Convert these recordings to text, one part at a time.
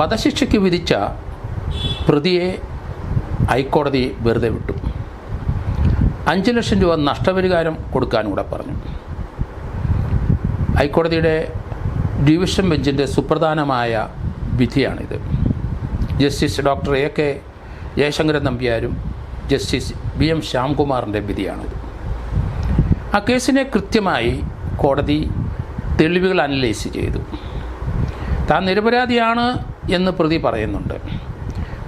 വധശിക്ഷയ്ക്ക് വിധിച്ച പ്രതിയെ ഹൈക്കോടതി വെറുതെ വിട്ടു. അഞ്ച് ലക്ഷം രൂപ നഷ്ടപരിഹാരം കൊടുക്കാനും കൂടെ പറഞ്ഞു. ഹൈക്കോടതിയുടെ ഡിവിഷൻ ബെഞ്ചിന്റെ സുപ്രധാനമായ വിധിയാണിത്. Justice doctor A K Jayasankaran നമ്പ്യാരും justice B M ശ്യാംകുമാറിന്റെ വിധിയാണിത്. ആ കേസിനെ കൃത്യമായി കോടതി തെളിവുകൾ അനലൈസ് ചെയ്തു. താൻ നിരപരാധിയാണ് എന്ന് പ്രതി പറയുന്നുണ്ട്.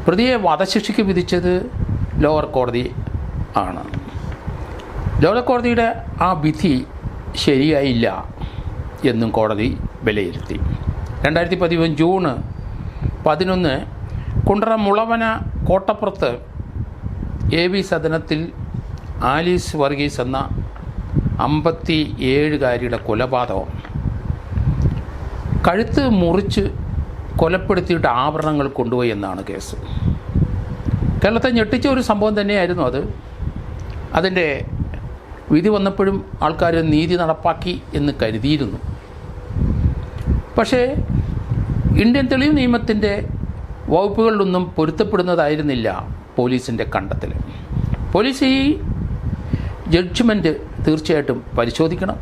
പ്രതിയെ വധശിക്ഷയ്ക്ക് വിധിച്ചത് ലോവർ കോടതി ആണ്. ലോവർ കോടതിയുടെ ആ വിധി ശരിയായില്ല എന്നും കോടതി വിലയിരുത്തി. രണ്ടായിരത്തി പതിമൂന്ന് ജൂണ് പതിനൊന്ന് കുണ്ടറ മുളവന കോട്ടപ്പുറത്ത് എ വി സദനത്തിൽ ആലീസ് വർഗീസ് എന്ന അമ്പത്തി ഏഴുകാരിയുടെ കൊലപാതകം. കഴുത്ത് മുറിച്ച് കൊലപ്പെടുത്തിയിട്ട് ആഭരണങ്ങൾ കൊണ്ടുപോയി എന്നാണ് കേസ്. കേരളത്തെ ഞെട്ടിച്ച ഒരു സംഭവം തന്നെയായിരുന്നു അത്. അതിന്റെ വിധി വന്നപ്പോഴും ആൾക്കാർ നീതി നടപ്പാക്കി എന്ന് കരുതിയിരുന്നു. പക്ഷേ ഇന്ത്യൻ തെളിവ് നിയമത്തിന്റെ വകുപ്പുകളിലൊന്നും പൊരുത്തപ്പെടുന്നതായിരുന്നില്ല പോലീസിന്റെ കണ്ടെത്തൽ പോലീസ് ഈ ജഡ്ജ്മെന്റ് തീർച്ചയായിട്ടും പരിശോധിക്കണം.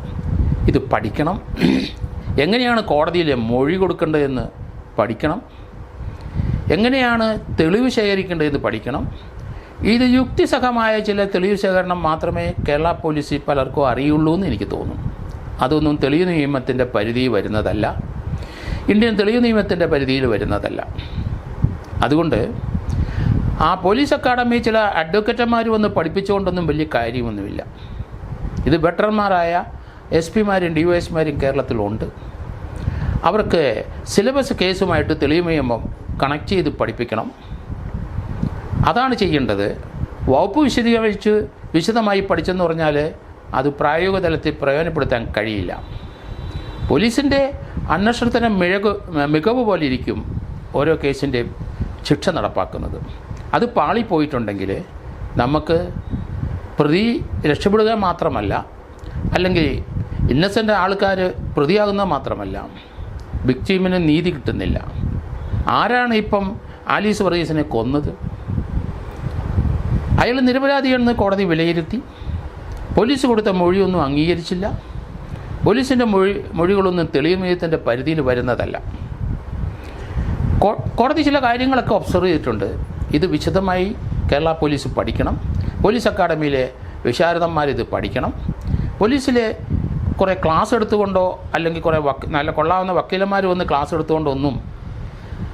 ഇത് പഠിക്കണം. എങ്ങനെയാണ് കോടതിയിൽ മൊഴി കൊടുക്കേണ്ടതെന്ന് പഠിക്കണം. എങ്ങനെയാണ് തെളിവ് ശേഖരിക്കേണ്ടത് പഠിക്കണം. ഇത് യുക്തിസഹമായ ചില തെളിവ് ശേഖരണം മാത്രമേ കേരള പോലീസിൽ പലർക്കും അറിയുള്ളൂ എന്ന് എനിക്ക് തോന്നുന്നു അതൊന്നും തെളിവ് നിയമത്തിന്റെ പരിധി വരുന്നതല്ല. ഇന്ത്യൻ തെളിവ് നിയമത്തിന്റെ പരിധിയിൽ വരുന്നതല്ല. അതുകൊണ്ട് ആ പോലീസ് അക്കാഡമി ചില അഡ്വക്കേറ്റന്മാർ വന്ന് പഠിപ്പിച്ചുകൊണ്ടൊന്നും വലിയ കാര്യമൊന്നുമില്ല. ഇത് ബെറ്റർമാരായ എസ് പിമാരും ഡി വൈ എസ്മാരും കേരളത്തിലുണ്ട്. അവർക്ക് സിലബസ് കേസുമായിട്ട് നിയമം കണക്ട് ചെയ്ത് പഠിപ്പിക്കണം. അതാണ് ചെയ്യേണ്ടത്. വകുപ്പ് വിശദീകരിച്ച് വിശദമായി പഠിച്ചെന്ന് പറഞ്ഞാൽ അത് പ്രായോഗിക തലത്തിൽ പ്രയോജനപ്പെടുത്താൻ കഴിയില്ല. പോലീസിന്റെ അന്വേഷണത്തിന് മിഴക് മികവ് പോലെ ഇരിക്കും ഓരോ കേസിന്റെ ശിക്ഷ നടപ്പാക്കുന്നത്. അത് പാളിപ്പോയിട്ടുണ്ടെങ്കിൽ നമുക്ക് പ്രതി രക്ഷപ്പെടുക മാത്രമല്ല അല്ലെങ്കിൽ ഇന്നസെന്റ് ആൾക്കാർ പ്രതിയാകുന്നത് മാത്രമല്ല വിക്ടീമിന് നീതി കിട്ടുന്നില്ല. ആരാണ് ഇപ്പം ആലീസ് വർഗീസിനെ കൊന്നത്? അയാൾ നിരപരാധിയാണെന്ന് കോടതി വിലയിരുത്തി. പോലീസ് കൊടുത്ത മൊഴിയൊന്നും അംഗീകരിച്ചില്ല. പോലീസിന്റെ മൊഴി മൊഴികളൊന്നും തെളിയുമയത്തിന്റെ പരിധിയിൽ വരുന്നതല്ല. കോടതി ചില കാര്യങ്ങളൊക്കെ ഒബ്സർവ് ചെയ്തിട്ടുണ്ട്. ഇത് വിശദമായി കേരള പോലീസ് പഠിക്കണം. പോലീസ് അക്കാഡമിയിലെ വിശാരദന്മാർ ഇത് പഠിക്കണം. പോലീസിലെ കുറേ ക്ലാസ് എടുത്തുകൊണ്ടോ അല്ലെങ്കിൽ കുറേ വക്ക് നല്ല കൊള്ളാവുന്ന വക്കീലന്മാർ വന്ന് ക്ലാസ് എടുത്തുകൊണ്ടോ ഒന്നും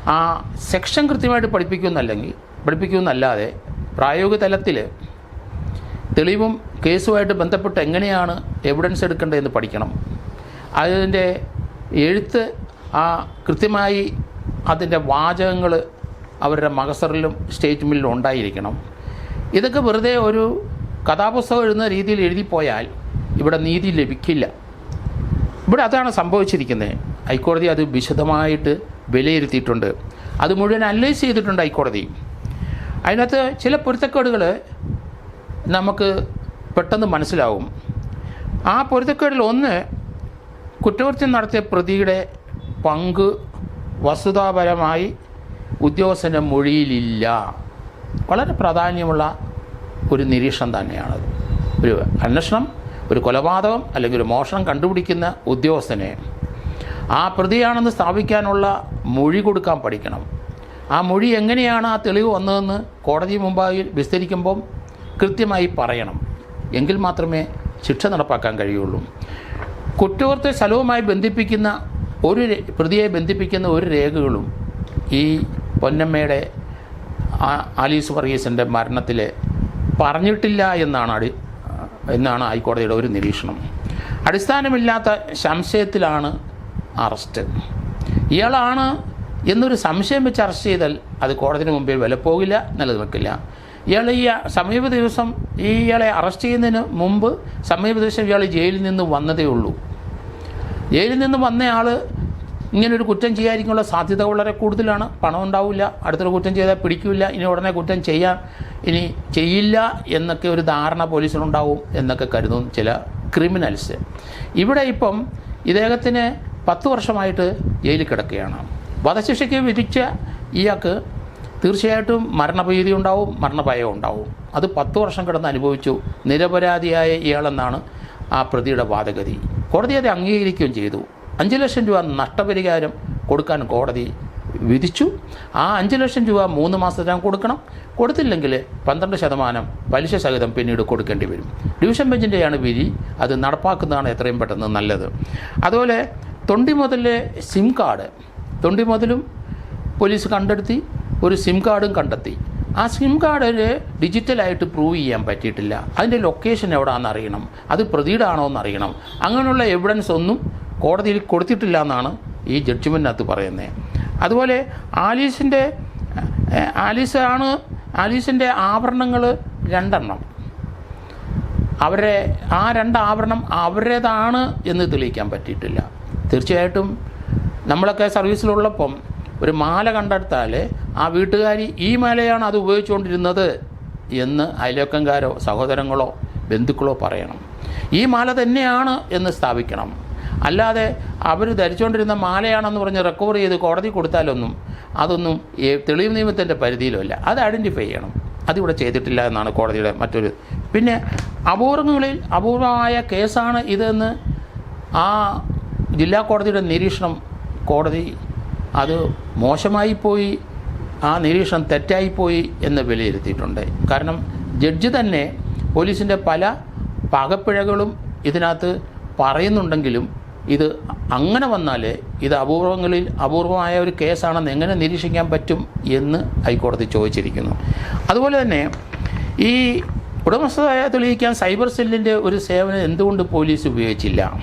ആ സെക്ഷൻ കൃത്യമായിട്ട് പഠിപ്പിക്കുമെന്നല്ലെങ്കിൽ പഠിപ്പിക്കുമെന്നല്ലാതെ പ്രായോഗിക തലത്തിൽ തെളിവും കേസുമായിട്ട് ബന്ധപ്പെട്ട് എങ്ങനെയാണ് എവിഡൻസ് എടുക്കേണ്ടതെന്ന് പഠിക്കണം. അതിന്റെ എഴുത്ത് ആ കൃത്യമായി അതിന്റെ വാചകങ്ങൾ അവരുടെ മകസറിലും സ്റ്റേറ്റ്മെന്റിലും ഉണ്ടായിരിക്കണം. ഇതൊക്കെ വെറുതെ ഒരു കഥാപുസ്തകം എഴുതുന്ന രീതിയിൽ എഴുതിപ്പോയാൽ ഇവിടെ നീതി ലഭിക്കില്ല. ഇവിടെ അതാണ് സംഭവിച്ചിരിക്കുന്നത്. ഹൈക്കോടതി അത് വിശദമായിട്ട് വിലയിരുത്തിയിട്ടുണ്ട്. അത് മുഴുവൻ അനലൈസ് ചെയ്തിട്ടുണ്ട് ഹൈക്കോടതി. അതിനകത്ത് ചില പൊരുത്തക്കേടുകൾ നമുക്ക് പെട്ടെന്ന് മനസ്സിലാവും. ആ പൊരുത്തക്കേടിൽ ഒന്ന് കുറ്റകൃത്യം നടത്തിയ പ്രതിയുടെ പങ്ക് വസ്തുതാപരമായി ഉദ്യോഗസ്ഥന്റെ മൊഴിയിലില്ല. വളരെ പ്രാധാന്യമുള്ള ഒരു നിരീക്ഷണം തന്നെയാണത്. ഒരു അന്വേഷണം ഒരു കൊലപാതകം അല്ലെങ്കിൽ ഒരു മോഷണം കണ്ടുപിടിക്കുന്ന ഉദ്യോഗസ്ഥനെ ആ പ്രതിയാണെന്ന് സ്ഥാപിക്കാനുള്ള മൊഴി കൊടുക്കാൻ പഠിക്കണം. ആ മൊഴി എങ്ങനെയാണ് ആ തെളിവ് വന്നതെന്ന് കോടതി മുമ്പായി വിസ്തരിക്കുമ്പം കൃത്യമായി പറയണം. എങ്കിൽ മാത്രമേ ശിക്ഷ നടപ്പാക്കാൻ കഴിയുള്ളൂ. കുറ്റകൃത്യ സ്ഥലവുമായി ബന്ധിപ്പിക്കുന്ന ഒരു പ്രതിയെ ബന്ധിപ്പിക്കുന്ന ഒരു രേഖകളും ഈ പൊന്നമ്മയുടെ ആലീസ് വർഗീസിന്റെ മരണത്തിൽ പറഞ്ഞിട്ടില്ല എന്നാണ് അടി എന്നാണ് ഹൈക്കോടതിയുടെ ഒരു നിരീക്ഷണം. അടിസ്ഥാനമില്ലാത്ത സംശയത്തിലാണ് അറസ്റ്റ്. ഇയാളാണ് എന്നൊരു സംശയം വെച്ച് അറസ്റ്റ് ചെയ്താൽ അത് കോടതിന് മുമ്പിൽ വില പോകില്ല നിലനിൽക്കില്ല ഇയാൾ ഈ സമീപ ദിവസം ഇയാളെ അറസ്റ്റ് ചെയ്യുന്നതിന് മുമ്പ് സമീപ ദിവസം ഇയാൾ ജയിലിൽ നിന്ന് വന്നതേ ഉള്ളൂ. ജയിലിൽ നിന്ന് വന്നയാൾ ഇങ്ങനൊരു കുറ്റം ചെയ്യാതിരിക്കാനുള്ള സാധ്യത വളരെ കൂടുതലാണ്. പണം ഉണ്ടാവില്ല. അടുത്തൊരു കുറ്റം ചെയ്താൽ പിടിക്കില്ല. ഇനി ഉടനെ കുറ്റം ചെയ്യാൻ ഇനി ചെയ്യില്ല എന്നൊക്കെ ഒരു ധാരണ പോലീസിനുണ്ടാവും എന്നൊക്കെ കരുതും ചില ക്രിമിനൽസ്. ഇവിടെ ഇപ്പം ഇദ്ദേഹത്തിന് പത്ത് വർഷമായിട്ട് ജയിലിൽ കിടക്കുകയാണ്. വധശിക്ഷയ്ക്ക് വിധിച്ച ഇയാൾക്ക് തീർച്ചയായിട്ടും മരണഭീതി ഉണ്ടാവും മരണഭയം ഉണ്ടാവും. അത് പത്ത് വർഷം കിടന്ന് അനുഭവിച്ചു. നിരപരാധിയായ ഇയാളെന്നാണ് ആ പ്രതിയുടെ വാദഗതി. കോടതി അത് അംഗീകരിക്കുകയും ചെയ്തു. അഞ്ച് ലക്ഷം രൂപ നഷ്ടപരിഹാരം കൊടുക്കാൻ കോടതി വിധിച്ചു. ആ അഞ്ച് ലക്ഷം രൂപ മൂന്ന് മാസത്തിനകം കൊടുക്കണം. കൊടുത്തില്ലെങ്കിൽ പന്ത്രണ്ട് ശതമാനം പലിശ സഹിതം പിന്നീട് കൊടുക്കേണ്ടി വരും. ഡിവിഷൻ ബെഞ്ചിന്റെയാണ് വിധി. അത് നടപ്പാക്കുന്നതാണ് എത്രയും പെട്ടെന്ന് നല്ലത്. അതുപോലെ തൊണ്ടി മുതലിലെ സിം കാർഡ് തൊണ്ടി മുതലും പോലീസ് കണ്ടെടുത്തി ഒരു സിം കാർഡും കണ്ടെത്തി. ആ സിം കാർഡിൽ ഡിജിറ്റലായിട്ട് പ്രൂവ് ചെയ്യാൻ പറ്റിയിട്ടില്ല. അതിന്റെ ലൊക്കേഷൻ എവിടെയാണെന്ന് അറിയണം. അത് പ്രതിയുടെ എന്ന് അറിയണം. അങ്ങനെയുള്ള എവിഡൻസ് ഒന്നും കോടതിയിൽ കൊടുത്തിട്ടില്ല എന്നാണ് ഈ ജഡ്ജ്മെന്റിനകത്ത് പറയുന്നത് അതുപോലെ ആലീസിന്റെ ആലീസാണ് ആലീസിന്റെ ആഭരണങ്ങൾ രണ്ടെണ്ണം. അവരെ ആ രണ്ട് ആഭരണം അവരുടേതാണ് എന്ന് തെളിയിക്കാൻ പറ്റിയിട്ടില്ല. തീർച്ചയായിട്ടും നമ്മളൊക്കെ സർവീസിലുള്ളപ്പം ഒരു മാല കണ്ടെടുത്താൽ ആ വീട്ടുകാരി ഈ മാലയാണ് അത് ഉപയോഗിച്ചുകൊണ്ടിരുന്നത് എന്ന് അയൽവക്കംകാരോ സഹോദരങ്ങളോ ബന്ധുക്കളോ പറയണം. ഈ മാല തന്നെയാണ് എന്ന് സ്ഥാപിക്കണം. അല്ലാതെ അവർ ധരിച്ചുകൊണ്ടിരുന്ന മാലയാണെന്ന് പറഞ്ഞ് റെക്കവർ ചെയ്ത് കോടതി കൊടുത്താലൊന്നും അതൊന്നും തെളിവ് നിയമത്തിന്റെ പരിധിയിലുമല്ല അത് ഐഡന്റിഫൈ ചെയ്യണം. അതിവിടെ ചെയ്തിട്ടില്ല എന്നാണ് കോടതിയുടെ മറ്റൊരു പിന്നെ അപൂർവങ്ങളിൽ അപൂർവമായ കേസാണ് ഇതെന്ന് ആ ജില്ലാ കോടതിയുടെ നിരീക്ഷണം കോടതി അത് മോശമായി പോയി ആ നിരീക്ഷണം തെറ്റായിപ്പോയി എന്ന് വിലയിരുത്തിയിട്ടുണ്ട്. കാരണം ജഡ്ജി തന്നെ പോലീസിന്റെ പല പകപ്പിഴകളും ഇതിനകത്ത് പറയുന്നുണ്ടെങ്കിലും ഇത് അങ്ങനെ വന്നാലേ ഇത് അപൂർവങ്ങളിൽ അപൂർവമായ ഒരു കേസാണെന്ന് എങ്ങനെ നിരീക്ഷിക്കാൻ പറ്റും എന്ന് ഹൈക്കോടതി ചോദിച്ചിരിക്കുന്നു. അതുപോലെ തന്നെ ഈ ഉടമസ്ഥത തെളിയിക്കാൻ സൈബർ സെല്ലിന്റെ ഒരു സേവനം എന്തുകൊണ്ട് പോലീസ് ഉപയോഗിച്ചില്ല?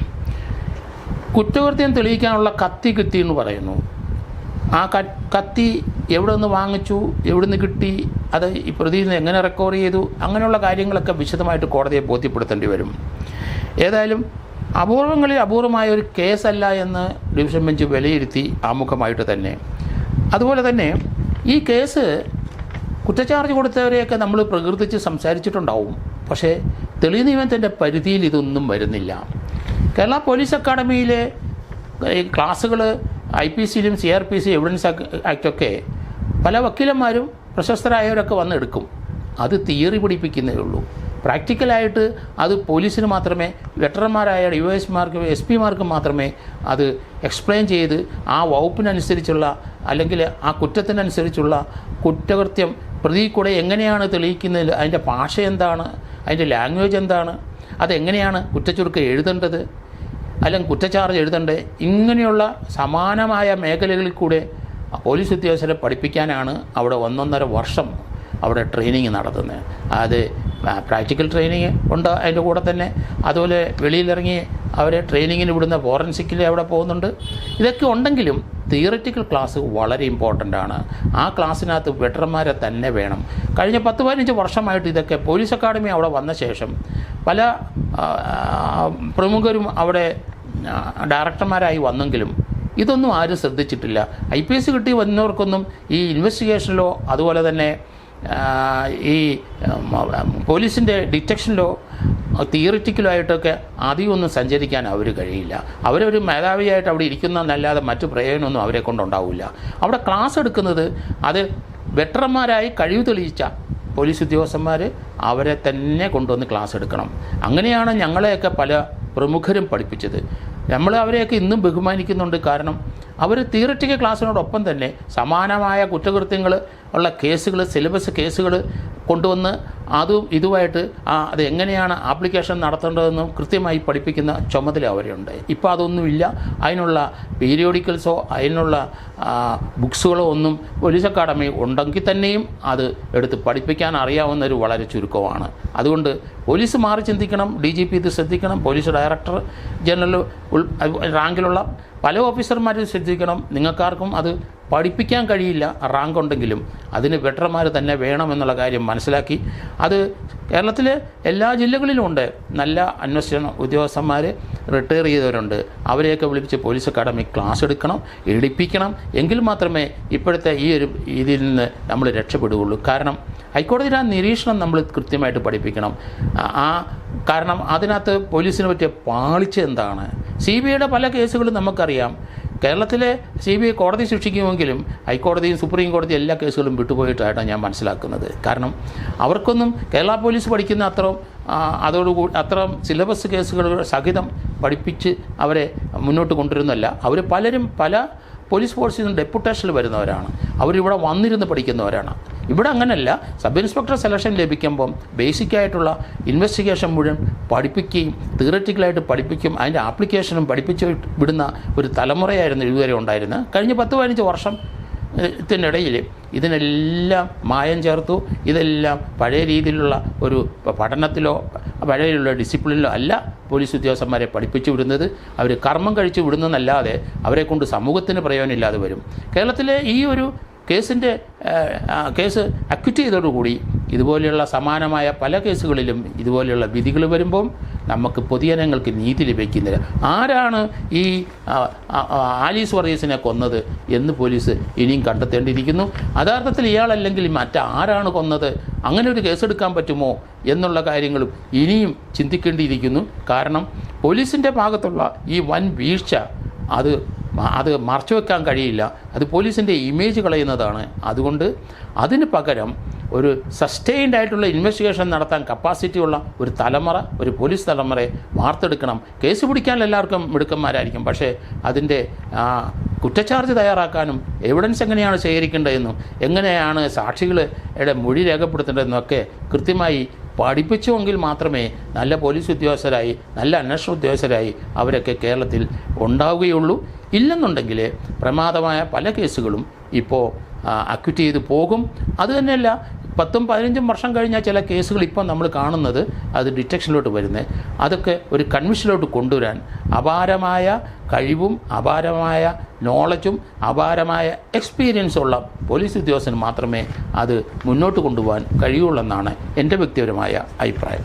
കുറ്റകൃത്യം തെളിയിക്കാനുള്ള കത്തി കിട്ടി എന്ന് പറയുന്നു. ആ കത്തി എവിടെ നിന്ന് വാങ്ങിച്ചു? എവിടെ നിന്ന് കിട്ടി? അത് ഈ പ്രതി എങ്ങനെ റെക്കവർ ചെയ്തു? അങ്ങനെയുള്ള കാര്യങ്ങളൊക്കെ വിശദമായിട്ട് കോടതിയെ ബോധ്യപ്പെടുത്തേണ്ടി വരും. ഏതായാലും അപൂർവങ്ങളിൽ അപൂർവമായ ഒരു കേസല്ല എന്ന് ഡിവിഷൻ ബെഞ്ച് വിലയിരുത്തി ആമുഖമായിട്ട് തന്നെ. അതുപോലെ തന്നെ ഈ കേസ് കുറ്റച്ചാർജ് കൊടുത്തവരെയൊക്കെ നമ്മൾ പ്രകൃതിച്ച് സംസാരിച്ചിട്ടുണ്ടാവും. പക്ഷേ തെളിവ് നിയമത്തിന്റെ പരിധിയിൽ ഇതൊന്നും വരുന്നില്ല. കേരള പോലീസ് അക്കാഡമിയിലെ ക്ലാസ്സുകൾ I P സിയിലും C R P C evidence ആക്റ്റൊക്കെ പല വക്കീലന്മാരും പ്രശസ്തരായവരൊക്കെ വന്നെടുക്കും. അത് തിയറി പിടിപ്പിക്കുന്നേ ഉള്ളൂ. പ്രാക്ടിക്കലായിട്ട് അത് പോലീസിന് മാത്രമേ വെറ്റർമാരായ ഡി എസ് മാർക്ക് എസ് പിമാർക്ക് മാത്രമേ അത് എക്സ്പ്ലെയിൻ ചെയ്ത് ആ വകുപ്പിനനുസരിച്ചുള്ള അല്ലെങ്കിൽ ആ കുറ്റത്തിനനുസരിച്ചുള്ള കുറ്റകൃത്യം പ്രതി കൂടെ എങ്ങനെയാണ് തെളിയിക്കുന്നത് അതിന്റെ ഭാഷ എന്താണ് അതിന്റെ ലാംഗ്വേജ് എന്താണ് അതെങ്ങനെയാണ് കുറ്റച്ചുരുക്കം എഴുതേണ്ടത് അല്ലെങ്കിൽ കുറ്റചാർജ് എഴുതേണ്ടത് ഇങ്ങനെയുള്ള സമാനമായ മേഖലകളിൽ കൂടെ പോലീസ് ഉദ്യോഗസ്ഥരെ പഠിപ്പിക്കാനാണ് അവിടെ ഒന്നൊന്നര വർഷം അവിടെ ട്രെയിനിങ് നടത്തുന്നത്. അത് പ്രാക്ടിക്കൽ ട്രെയിനിങ് ഉണ്ട് അതിന്റെ കൂടെ തന്നെ. അതുപോലെ വെളിയിലിറങ്ങി അവരെ ട്രെയിനിങ്ങിന് വിടുന്ന ഫോറൻസിക്കിൽ അവിടെ പോകുന്നുണ്ട്. ഇതൊക്കെ ഉണ്ടെങ്കിലും തിയററ്റിക്കൽ ക്ലാസ് വളരെ ഇമ്പോർട്ടന്റ് ആണ്. ആ ക്ലാസ്സിനകത്ത് വെറ്റർമാരെ തന്നെ വേണം. കഴിഞ്ഞ പത്ത് പതിനഞ്ച് വർഷമായിട്ട് ഇതൊക്കെ പോലീസ് അക്കാഡമി അവിടെ വന്ന ശേഷം പല പ്രമുഖരും അവിടെ ഡയറക്ടർമാരായി വന്നെങ്കിലും ഇതൊന്നും ആരും ശ്രദ്ധിച്ചിട്ടില്ല. ഐ പി എസ് കിട്ടി വന്നവർക്കൊന്നും ഈ ഇൻവെസ്റ്റിഗേഷനിലോ അതുപോലെ തന്നെ ഈ പോലീസിന്റെ ഡിറ്റക്ഷനിലോ തിയറിറ്റിക്കലായിട്ടൊക്കെ അധികമൊന്നും സഞ്ചരിക്കാൻ അവർ കഴിയില്ല. അവരൊരു മേധാവിയായിട്ട് അവിടെ ഇരിക്കുന്നതല്ലാതെ മറ്റു പ്രയോജനമൊന്നും അവരെ കൊണ്ടുണ്ടാവില്ല. അവിടെ ക്ലാസ് എടുക്കുന്നത് അത് വെറ്ററന്മാരായി കഴിവ് തെളിയിച്ച പോലീസ് ഉദ്യോഗസ്ഥന്മാർ അവരെ തന്നെ കൊണ്ടുവന്ന് ക്ലാസ് എടുക്കണം. അങ്ങനെയാണ് ഞങ്ങളെയൊക്കെ പല പ്രമുഖരും പഠിപ്പിച്ചത്. നമ്മൾ അവരെയൊക്കെ ഇന്നും ബഹുമാനിക്കുന്നുണ്ട്. കാരണം അവർ തിയററ്റിക്കൽ ക്ലാസ്സിനോടൊപ്പം തന്നെ സമാനമായ കുറ്റകൃത്യങ്ങൾ ഉള്ള കേസുകൾ സിലബസ് കേസുകൾ കൊണ്ടുവന്ന് അതും ഇതുമായിട്ട് ആ അത് എങ്ങനെയാണ് ആപ്ലിക്കേഷൻ നടത്തേണ്ടതെന്നും കൃത്യമായി പഠിപ്പിക്കുന്ന ചുമതല അവരുണ്ട്. ഇപ്പോൾ അതൊന്നുമില്ല. അതിനുള്ള പീരിയോഡിക്കൽസോ അതിനുള്ള ബുക്സുകളോ ഒന്നും പോലീസ് അക്കാഡമി ഉണ്ടെങ്കിൽ തന്നെയും അത് എടുത്ത് പഠിപ്പിക്കാൻ അറിയാവുന്നൊരു വളരെ ചുരുക്കമാണ്. അതുകൊണ്ട് പോലീസ് മാറി ചിന്തിക്കണം ഡി ജി പി ഇത് ശ്രദ്ധിക്കണം പോലീസ് ഡയറക്ടർ ജനറൽ റാങ്കിലുള്ള പല ഓഫീസർമാരും ശ്രദ്ധിക്കണം. നിങ്ങൾക്കാർക്കും അത് പഠിപ്പിക്കാൻ കഴിയില്ല റാങ്ക് ഉണ്ടെങ്കിലും അതിന് വെട്ടർമാർ തന്നെ വേണമെന്നുള്ള കാര്യം മനസ്സിലാക്കി. അത് കേരളത്തിലെ എല്ലാ ജില്ലകളിലും ഉണ്ട്. നല്ല അന്വേഷണ ഉദ്യോഗസ്ഥന്മാർ റിട്ടയർ ചെയ്തവരുണ്ട്. അവരെയൊക്കെ വിളിപ്പിച്ച് പോലീസ് അക്കാഡമി ക്ലാസ് എടുക്കണം എടുപ്പിക്കണം. എങ്കിൽ മാത്രമേ ഇപ്പോഴത്തെ ഈ ഒരു ഇതിൽ നിന്ന് നമ്മൾ രക്ഷപ്പെടുകയുള്ളൂ. കാരണം ഹൈക്കോടതിയുടെ ആ നിരീക്ഷണം നമ്മൾ കൃത്യമായിട്ട് പഠിപ്പിക്കണം. ആ- കാരണം അതിനകത്ത് പോലീസിനെ പറ്റിയ പാളിച്ച എന്താണ്? സി ബി ഐയുടെ പല കേസുകളും നമുക്കറിയാം. കേരളത്തിലെ സി ബി ഐ കോടതി ശിക്ഷിക്കുമെങ്കിലും ഹൈക്കോടതിയും സുപ്രീം കോടതിയും എല്ലാ കേസുകളും വിട്ടുപോയിട്ടായിട്ടാണ് ഞാൻ മനസ്സിലാക്കുന്നത്. കാരണം അവർക്കൊന്നും കേരള പോലീസ് പഠിക്കുന്ന അത്ര അതോടുകൂടി അത്ര സിലബസ് കേസുകൾ സഹിതം പഠിപ്പിച്ച് അവരെ മുന്നോട്ട് കൊണ്ടുവരുന്നല്ല അവർ പലരും പല പോലീസ് ഫോഴ്സിൽ നിന്ന് ഡെപ്യൂട്ടേഷനിൽ വരുന്നവരാണ്. അവരിവിടെ വന്നിരുന്ന് പഠിക്കുന്നവരാണ്. ഇവിടെ അങ്ങനെയല്ല സബ് ഇൻസ്പെക്ടർ സെലക്ഷൻ ലഭിക്കുമ്പം ബേസിക്കായിട്ടുള്ള ഇൻവെസ്റ്റിഗേഷൻ മുഴുവൻ പഠിപ്പിക്കുകയും തിയററ്റിക്കലായിട്ട് പഠിപ്പിക്കും അതിന്റെ ആപ്ലിക്കേഷനും പഠിപ്പിച്ച് വിടുന്ന ഒരു തലമുറയായിരുന്നു ഇതുവരെ ഉണ്ടായിരുന്നത്. കഴിഞ്ഞ പത്ത് പതിനഞ്ച് വർഷം ത്തിനിടയിൽ ഇതിനെല്ലാം മായം ചേർത്തു. ഇതെല്ലാം പഴയ രീതിയിലുള്ള ഒരു പഠനത്തിലോ പഴയുള്ള ഡിസിപ്ലിനിലോ അല്ല പോലീസ് ഉദ്യോഗസ്ഥന്മാരെ പഠിപ്പിച്ചു വിടുന്നത്. അവർ കർമ്മം കഴിച്ചു വിടുന്നതല്ലാതെ അവരെ കൊണ്ട് സമൂഹത്തിന് പ്രയോജനമില്ലാതെ വരും. കേരളത്തിലെ ഈ ഒരു കേസിന്റെ കേസ് അക്വിറ്റ് ചെയ്തതോടുകൂടി ഇതുപോലെയുള്ള സമാനമായ പല കേസുകളിലും ഇതുപോലെയുള്ള വിധികൾ വരുമ്പം നമുക്ക് പൊതുജനങ്ങൾക്ക് നീതി ലഭിക്കുന്നില്ല. ആരാണ് ഈ ആലീസ് വർഗീസിനെ കൊന്നത് എന്ന് പോലീസ് ഇനിയും കണ്ടെത്തേണ്ടിയിരിക്കുന്നു. യഥാർത്ഥത്തിൽ ഇയാളല്ലെങ്കിൽ മറ്റാരാണ് കൊന്നത്? അങ്ങനെ ഒരു കേസെടുക്കാൻ പറ്റുമോ എന്നുള്ള കാര്യങ്ങളും ഇനിയും ചിന്തിക്കേണ്ടിയിരിക്കുന്നു. കാരണം പോലീസിന്റെ ഭാഗത്തുള്ള ഈ വൻ വീഴ്ച അത് അത് മറച്ചു വെക്കാൻ കഴിയില്ല. അത് പോലീസിന്റെ ഇമേജ് കളയുന്നതാണ്. അതുകൊണ്ട് അതിന് പകരം ഒരു സസ്റ്റെയിൻഡ് ആയിട്ടുള്ള ഇൻവെസ്റ്റിഗേഷൻ നടത്താൻ കപ്പാസിറ്റി ഉള്ള ഒരു തലമുറ ഒരു പോലീസ് തലമുറയെ വാർത്തെടുക്കണം. കേസ് പിടിക്കാൻ എല്ലാവർക്കും മിടുക്കന്മാരായിരിക്കും. പക്ഷേ അതിന്റെ കുറ്റച്ചാർജ് തയ്യാറാക്കാനും എവിഡൻസ് എങ്ങനെയാണ് ശേഖരിക്കേണ്ടതെന്നും എങ്ങനെയാണ് സാക്ഷികളുടെ മൊഴി രേഖപ്പെടുത്തേണ്ടതെന്നൊക്കെ കൃത്യമായി പഠിപ്പിച്ചുവെങ്കിൽ മാത്രമേ നല്ല പോലീസ് ഉദ്യോഗസ്ഥരായി നല്ല അന്വേഷണ ഉദ്യോഗസ്ഥരായി അവരൊക്കെ കേരളത്തിൽ ഉണ്ടാവുകയുള്ളൂ. ഇല്ലെന്നുണ്ടെങ്കിൽ പ്രമാദമായ പല കേസുകളും ഇപ്പോൾ അക്വിറ്റ് ചെയ്ത് പോകും. അതുതന്നെയല്ല പത്തും പതിനഞ്ചും വർഷം കഴിഞ്ഞാൽ ചില കേസുകൾ ഇപ്പം നമ്മൾ കാണുന്നത് അത് ഡിറ്റക്ഷനിലോട്ട് വരുന്നത് അതൊക്കെ ഒരു കൺവിഷനിലോട്ട് കൊണ്ടുവരാൻ അപാരമായ കഴിവും അപാരമായ നോളജും അപാരമായ എക്സ്പീരിയൻസും ഉള്ള പോലീസ് ഉദ്യോഗസ്ഥന് മാത്രമേ അത് മുന്നോട്ട് കൊണ്ടുപോകാൻ കഴിയുള്ളൂ എന്നാണ് എന്റെ വ്യക്തിപരമായ അഭിപ്രായം.